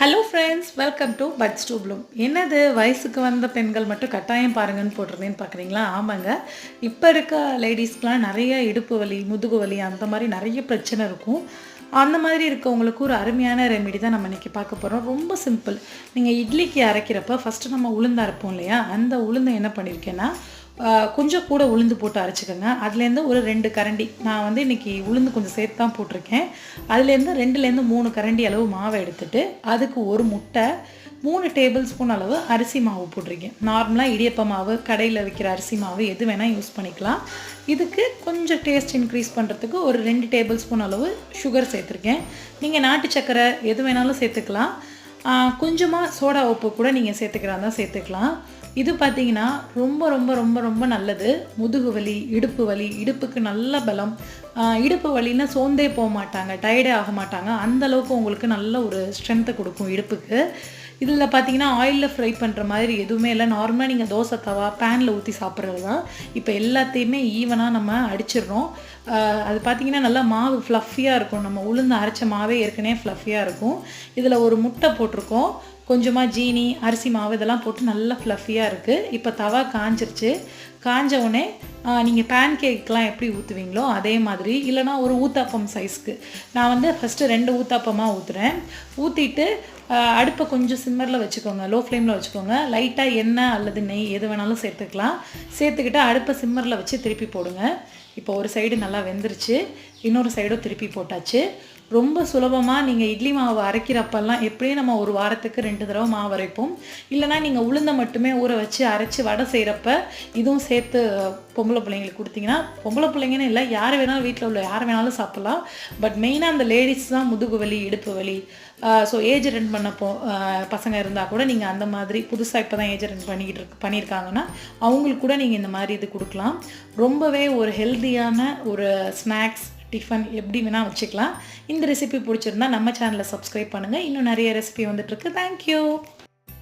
Hello friends welcome to buds to bloom என்னது வயசுக்கு வந்த பெண்கள் மட்டும் கட்டாயம் பாருங்கன்னு போட்டிருந்தேன்னு பார்க்குறீங்களா ஆமாங்க. இப்போ இருக்க லேடிஸ்க்கெலாம் நிறைய இடுப்பு வலி முதுகு வலி அந்த மாதிரி நிறைய பிரச்சனை இருக்கும். அந்த மாதிரி இருக்கவங்களுக்கு ஒரு அருமையான ரெமெடி தான் நம்ம இன்றைக்கி பார்க்க போகிறோம் ரொம்ப சிம்பிள் நீங்கள் இட்லிக்கு அரைக்கிறப்ப ஃபஸ்ட்டு நம்ம உளுந்து அரைப்போம் இல்லையா? அந்த உளுந்தை என்ன பண்ணியிருக்கேன்னா கொஞ்சம் கூட உளுந்து போட்டு அரைச்சிக்கோங்க. அதுலேருந்து ஒரு ரெண்டு கரண்டி. நான் வந்து இன்றைக்கி உளுந்து கொஞ்சம் சேர்த்து தான் போட்டிருக்கேன். அதுலேருந்து ரெண்டுலேருந்து மூணு கரண்டி அளவு மாவை எடுத்துட்டு அதுக்கு ஒரு முட்டை மூணு டேபிள் ஸ்பூன் அளவு அரிசி மாவு போட்டிருக்கேன். நார்மலாக இடியப்ப மாவு கடையில் விற்கிற அரிசி மாவு எது வேணால் யூஸ் பண்ணிக்கலாம். இதுக்கு கொஞ்சம் டேஸ்ட் இன்க்ரீஸ் பண்ணுறதுக்கு ஒரு ரெண்டு டேபிள் ஸ்பூன் அளவு சுகர் சேர்த்துருக்கேன். நீங்கள் நாட்டு சக்கரை எது வேணாலும் சேர்த்துக்கலாம். கொஞ்சமாக சோடா உப்பு கூட நீங்கள் சேர்த்துக்கிறா தான் சேர்த்துக்கலாம். இது பார்த்தீங்கன்னா ரொம்ப ரொம்ப ரொம்ப ரொம்ப நல்லது. முதுகு வலி இடுப்பு வலி இடுப்புக்கு நல்ல பலம். இடுப்பு வலின்னா சோர்ந்தே போக மாட்டாங்க டயர்டே ஆக மாட்டாங்க. அந்த அளவுக்கு உங்களுக்கு நல்ல ஒரு ஸ்ட்ரென்த்தை கொடுக்கும் இடுப்புக்கு. இதில் பார்த்தீங்கன்னா ஆயிலில் ஃப்ரை பண்ணுற மாதிரி எதுவுமே இல்லை. நார்மலாக நீங்கள் தோசை தவா பேனில் ஊற்றி சாப்பிட்றது தான். இப்போ எல்லாத்தையுமே ஈவனாக நம்ம அடிச்சிடுறோம். அது பார்த்தீங்கன்னா நல்லா மாவு ஃப்ளஃபியாக இருக்கும். நம்ம உளுந்து அரைச்ச மாவே ஏற்கனவே ஃப்ளஃபியாக இருக்கும். இதில் ஒரு முட்டை போட்டிருக்கோம். கொஞ்சமாக ஜீனி அரிசி மாவு இதெல்லாம் போட்டு நல்லா ஃப்ளஃபியாக இருக்குது இப்போ தவா காஞ்சிருச்சு. காஞ்ச உடனே நீங்கள் பேன் கேக்லாம் எப்படி ஊற்றுவீங்களோ அதே மாதிரி இல்லைனா ஒரு ஊத்தாப்பம் சைஸ்க்கு நான் வந்து ஃபஸ்ட்டு ரெண்டு ஊத்தாப்பமாக ஊற்றுறேன் ஊற்றிட்டு அடுப்பை கொஞ்சம் சிம்மரில் வச்சுக்கோங்க லோ ஃப்ளேமில் வச்சுக்கோங்க. லைட்டாக எண்ணெய் அல்லது நெய் எது வேணாலும் சேர்த்துக்கலாம். சேர்த்துக்கிட்டு அடுப்பை சிம்மரில் வச்சு திருப்பி போடுங்க. இப்போ ஒரு சைடு நல்லா வெந்துருச்சு. இன்னொரு சைடும் திருப்பி போட்டாச்சு. ரொம்ப சுலபமாக நீங்கள் இட்லி மாவு அரைக்கிறப்பெல்லாம் எப்படியும் நம்ம ஒரு வாரத்துக்கு ரெண்டு தடவை மாவு அரைப்போம். இல்லைனா நீங்கள் உளுந்தை மட்டுமே ஊற வச்சு அரைச்சி வடை செய்கிறப்ப இதுவும் சேர்த்து பொம்பளை பிள்ளைங்களுக்கு கொடுத்தீங்கன்னா பொம்பளை பிள்ளைங்கன்னு இல்லை யார் வேணாலும் வீட்டில் உள்ள யார் வேணாலும் சாப்பிட்லாம். பட் மெயினாக அந்த லேடிஸ் தான் முதுகு வலி இடுப்பு வலி. ஸோ ஏஜ் அட்டன் பண்ண போ பசங்க இருந்தால் கூட நீங்கள் அந்த மாதிரி புதுசாக இப்போ தான் ஏஜ் அட்டன் பண்ணிக்கிட்டு இருக்கு பண்ணியிருக்காங்கன்னா அவங்களுக்கு கூட நீங்கள் இந்த மாதிரி இது கொடுக்கலாம். ரொம்பவே ஒரு ஹெல்த்தியான ஒரு ஸ்நாக்ஸ் டிஃபன் எப்படி வேணால் வச்சுக்கலாம். இந்த ரெசிபி பிடிச்சிருந்தா நம்ம சேனலை சப்ஸ்கிரைப் பண்ணுங்கள் இன்னும் நிறைய ரெசிபி வந்துட்டுருக்கு தேங்க்யூ